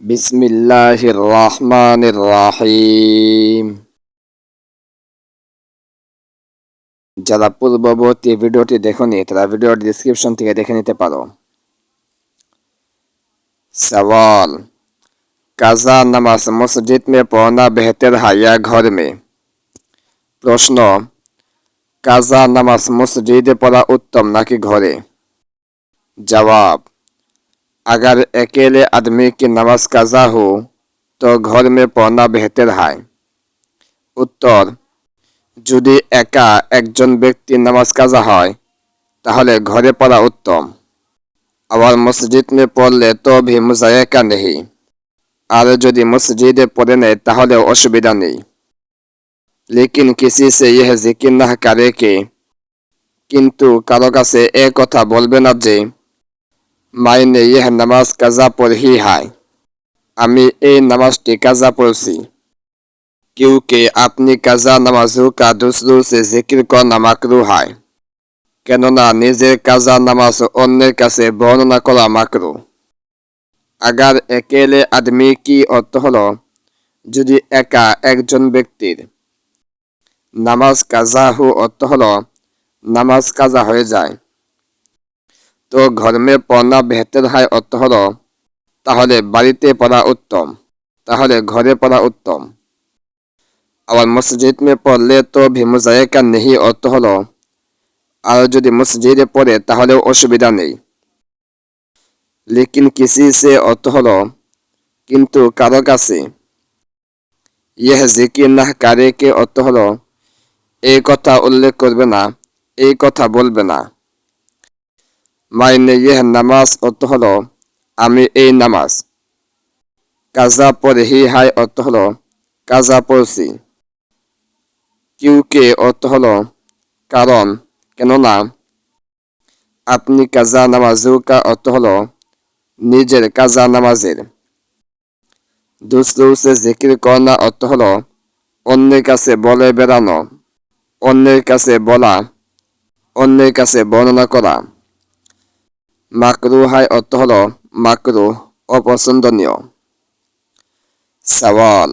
বিসমিল্লাহির রহমানির রাহিম যারা পূর্ববর্তী ভিডিওটি দেখনি তারা ভিডিওর ডিসক্রিপশন থেকে দেখে নিতে পারো सवाल কাজা নামাজ মসজিদ মে পড়না বেহতর হয় या घर में প্রশ্ন কাজা নামাজ মসজিদে পড়া উত্তম নাকি ঘরে জবাব अगर अकेले आदमी की नमाज কাজা हो তো ঘর মে পড়না বেহতর হয় উত্তর যদি একা একজন ব্যক্তির নামাজ কাজা হয় তাহলে ঘরে পড়া উত্তম আবার মসজিদ মে পড়লে তো ভি মুজায়কা নেই আর যদি মসজিদে পড়ে নেয় তাহলে অসুবিধা নেই লেকিন কিসি সে ইহ জিকির না করে কে কিন্তু কারো কাছে এ কথা বলবে না যে মাইনে ইহ নামাজ কাজা পড়হি হায় আমি এই নামাজটি কাজা পড়ছি क्योंकि अपनी কাজা নামাজও का दूसरों से जिक्र करना माकरू है কেননা নিজের কাজা নামাজ অন্যের কাছে বর্ণনা করা মাকরু আগার একেলে আদমি কি অর্থ হলো যদি একা একজন ব্যক্তির নামাজ কাজা হু অর্থ হলো নামাজ কাজা হয়ে যায় তো ঘরমে পড়া বেহতের হয় হলো তাহলে বাড়িতে পড়া উত্তম, তাহলে ঘরে পড়া উত্তম। আবার মসজিদ মে পড়লে তো ভিমু জায়গা নেহি হলো আর যদি মসজিদে পড়ে তাহলেও অসুবিধা নেই। লেকিন কিসি সে হলো কিন্তু কারও কাছে? ইহ জিকির না কারে কে হলো এই কথা উল্লেখ করবে না, এই কথা বলবে না। মাইনে ইহ নামাজ অর্থ হল, আমি এই নামাজ। কাজা পরে হি হাই অর্থ হলো, কাজা পড়ছি। কিউ কে অর্থ হলো, কারণ, কেননা, আপনি কাজা নামাজুকা অর্থ হলো, নিজের কাজা নামাজের। দুসরু সে জিকির করনা অর্থ হল, অন্যের কাছে বলে বেড়ানো, অন্যের কাছে বলা, অন্যের কাছে বর্ণনা করা। মাকরু হাই অর্থ হলো মাকরু, অপছন্দনীয়। সওয়াল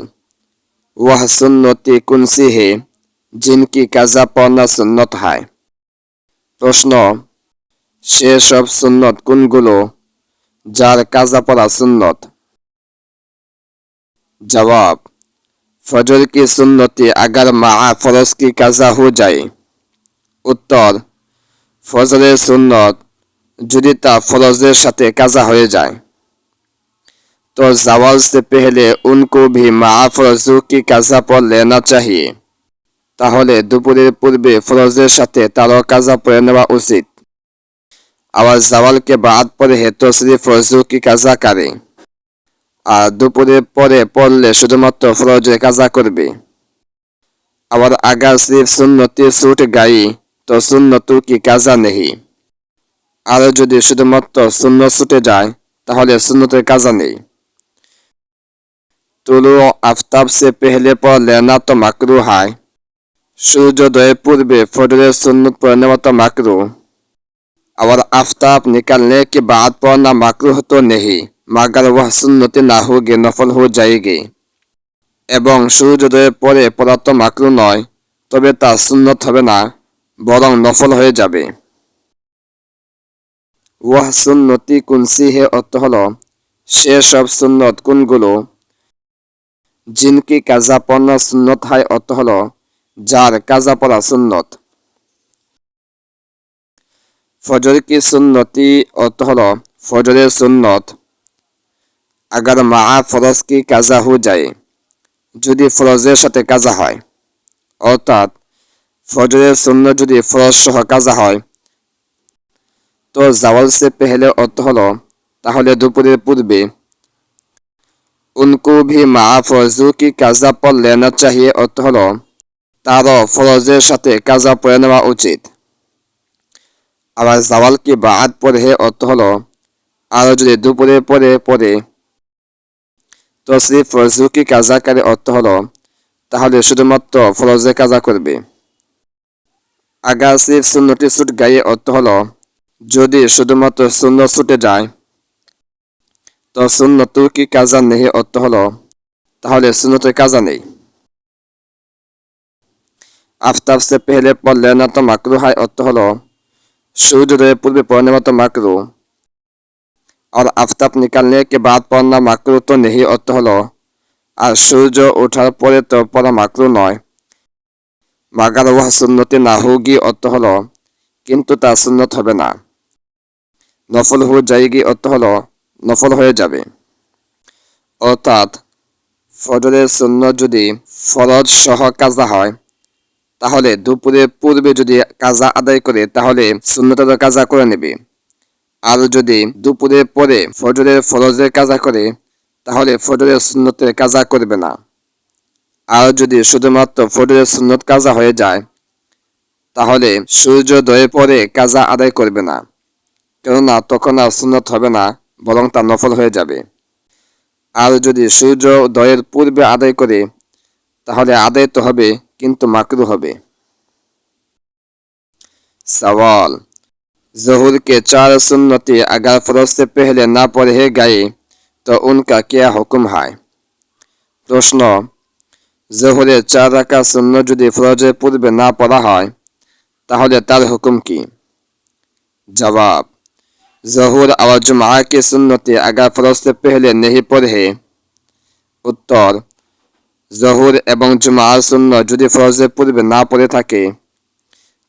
ওয়াহ সুন্নতি কুনসি হে জিনকি কাজা পড়না সুন্নত হয়। প্রশ্ন সে সব সুন্নত কোনগুলো, যার কাজা পড়া সুন্নত? জবাব, ফজর কি সুন্নতি আগার মা ফরজ কি কাজা হো যায়? উত্তর, ফজরের সুন্নত যদি তা ফরজের সাথে কাজা হয়ে যায় तो जवाल से पहले उनको भी माफ रजू की কাজা পড় লেনা चाहिए তাহলে দুপুরের পূর্বে ফরজের সাথে তারও কাজা পড়ে নেওয়া উচিত আবার জাওয়ালকে বাদ পরে হে তশরিফ রজু কি কাজা করে আর দুপুরের পরে পড়লে শুধুমাত্র ফরজের কাজা করবে আবার আগার সিফ সুন্নতি সুট গাই তো সুন্নতু কি কাজা নেই আর যদি শুধুমাত্র শূন্য ছুটে যায় তাহলে সুন্নতের কাজা নেই তুলু আফতাব সে পেহলে পর লেনা তো মাকরু হয় সূর্যোদয়ের পূর্বে ফজরের সুন্নত পড়ে নেওয়া তো মাকরু और आफ्ताब निकलने के बाद पढ़ना माकरूह तो नहीं मगर वह सुन्नति ना होगी नफल हो जाएगी এবং সূর্যোদয়ের পরে পড়া তো মাকরু নয় তবে তা সুন্নত হবে না বরং নফল হয়ে যাবে ওয়াহ সুন্নতি কুনসি হে অর্থ হল, সে সব সুন্নত কোনগুলো? জিনকি কাজা পড়া সুন্নত হয় অর্থ হল, যার কাজা পড়া সুন্নত। ফজর কি সুন্নতি অর্থ হল, ফজরের সুন্নত। আগার মা ফরজ কি কাজা হয়ে যায়, যদি ফরজের সাথে কাজা হয়। অর্থাৎ, ফজরের সুন্নত যদি ফরজ সহ কাজা হয় তো জাওয়াল সে পেহলে অর্থ হলো, তাহলে দুপুরের পূর্বে। উনকো ভি মা ফরজু কি কাজা পর লেনা চাহিয়ে অর্থ হলো তারও ফরজের সাথে কাজা পড়ে নেওয়া উচিত। আবার জাওয়ালকে বাদ পরে অর্থ হলো আরও যদি দুপুরে পরে পরে তসরিফ ফরজুকি কাজাকারী অর্থ হলো, তাহলে শুধুমাত্র ফরজে কাজা করবে। আগা সিফ শূন্যটি সুট গায়ে অর্থ হলো যদি শুধুমাত্র শূন্য ছুটে যায়, তো শূন্য তুর্কি কাজা নেহি অর্থ হলো, তাহলে শূন্যতে কাজা নেই। আফতাব সে পেহলে পড়লে না তো মাকরু হয় অর্থ হলো সূর্যোদয়ের পূর্বে পড়ানোর মতো মাকরু। আর আফতাব নিকালনে কে বাদ পড়না মাকরু তো নেহি অর্থ হলো, আর সূর্য ওঠার পরে তো পড়া মাকরু নয়। মাগার ওয়াহ না নাহুগি অর্থ হলো, কিন্তু তা শূন্যত হবে না। নফল হয়ে যায়গি অর্থ হলো নফল হয়ে যাবে। অর্থাৎ ফজরের শূন্য যদি ফরজ সহ কাজা হয়, তাহলে দুপুরের পূর্বে যদি কাজা আদায় করে, তাহলে শূন্যতর কাজা করে নেবে। আর যদি দুপুরের পরে ফজরের ফরজের কাজা করে, তাহলে ফজরের সুন্নতের কাজা করবে না। আর যদি শুধুমাত্র ফজরের সুন্নত কাজা হয়ে যায়, তাহলে সূর্যোদয়ের পরে কাজা আদায় করবে না। কেননা তখন আর সুন্নত হবে না বরং তা নফল হয়ে যাবে আর যদি সূর্যোদয়ের পূর্বে আদায় করে তাহলে আদায় তো হবে কিন্তু মাকরু হবে सवाल जहूर के चार सुन्नति अगर फरोज से पहले ना पढ़े गए तो उनका क्या हुक्म है প্রশ্ন জহুরের চার রাখা শূন্য যদি ফরজের পূর্বে না পড়া হয় তাহলে তার হুকুম কি जवाब जहूर और जुमा की सुन्नति अगर फरोज से पहले नहीं पढ़े উত্তর জহুর এবং জুমার শূন্য যদি ফরজের পূর্বে না পড়ে থাকে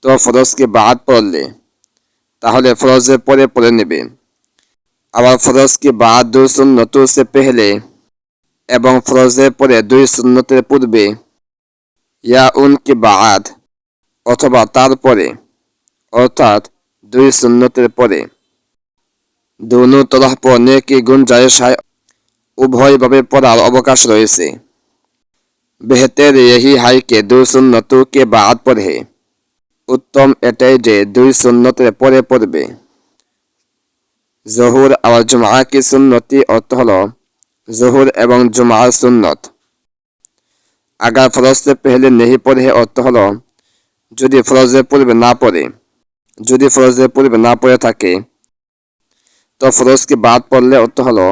তো ফরজকে বাদ পড়লে তাহলে ফরজের পরে পড়ে নেবে আবার ফরজকে বাদ দুই সুন্নত সে পেহলে এবং ফরজের পরে দুই সুন্নতের পূর্বে ইয়া উনকে বাদ অথবা তারপরে অর্থাৎ দুই সুন্নতের পরে দুনু তলাহ পর নেকি গুণ জায়েশায় উভয়ভাবে পড়ার অবকাশ রয়েছে। বেহতের এহি হাইকে দুই সুন্নতুকে বাদ পড়ে। উত্তম এটাই যে দুই সুন্নতের পরে পড়বে। জহুর আর জুমা কি সুন্নতি অর্থ হল জহুর এবং জুমার সুন্নত। আগার ফরজে পেহলে নেহি পড়ে অর্থ হল যদি ফরজে পড়বে না পড়ে, যদি ফরজে পড়বে না পড়ে থাকে তো ফরজকে বাদ পড়লে অর্থ হলো,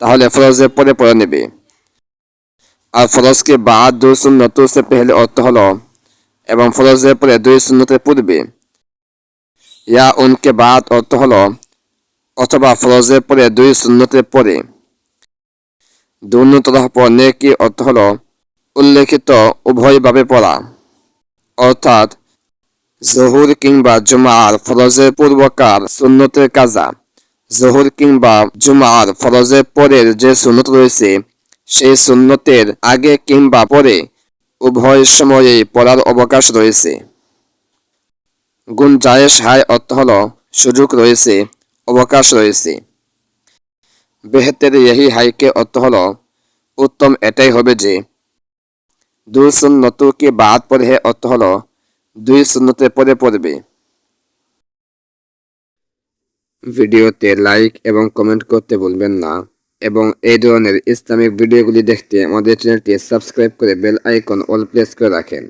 তাহলে ফরজের পরে পড়ে নেবে। আর ফরজকে বাদ দুই সুন্নত সে পেহলে অর্থ হলো, এবং ফরজের পরে দুই সুন্নতের পূর্বে ইয়া উনকে বাদ অর্থ হলো, অথবা ফরজের পরে দুই সুন্নতের পরে দুনো তরফ নেকি অর্থ হলো, উল্লেখিত উভয়ভাবে পড়া। অর্থাৎ, জহুর কিংবা জুমার ফরজের পূর্বকার সুন্নতের কাজা। জহুর কিংবা জুমার ফরজের পরের যে সুন্নত রয়েছে, সেই সুন্নতের আগে কিংবা পরে উভয় সময়েই পড়ার অবকাশ রয়েছে। গুঞ্জায়েশ হায় অর্থ হল সুযোগ রয়েছে, অবকাশ রয়েছে। বেহেতের यही হাইকে অর্থ হল উত্তম এটাই হবে যে, দুই সুন্নত কে বাদ পড়ে অর্থ হল দুই সুন্নতে পরে পড়বে। ভিডিওতে লাইক এবং কমেন্ট করতে ভুলবেন না এবং এই ধরনের ইসলামিক ভিডিওগুলি দেখতে আমাদের চ্যানেলটি সাবস্ক্রাইব করে বেল আইকন অল প্রেস করে রাখেন।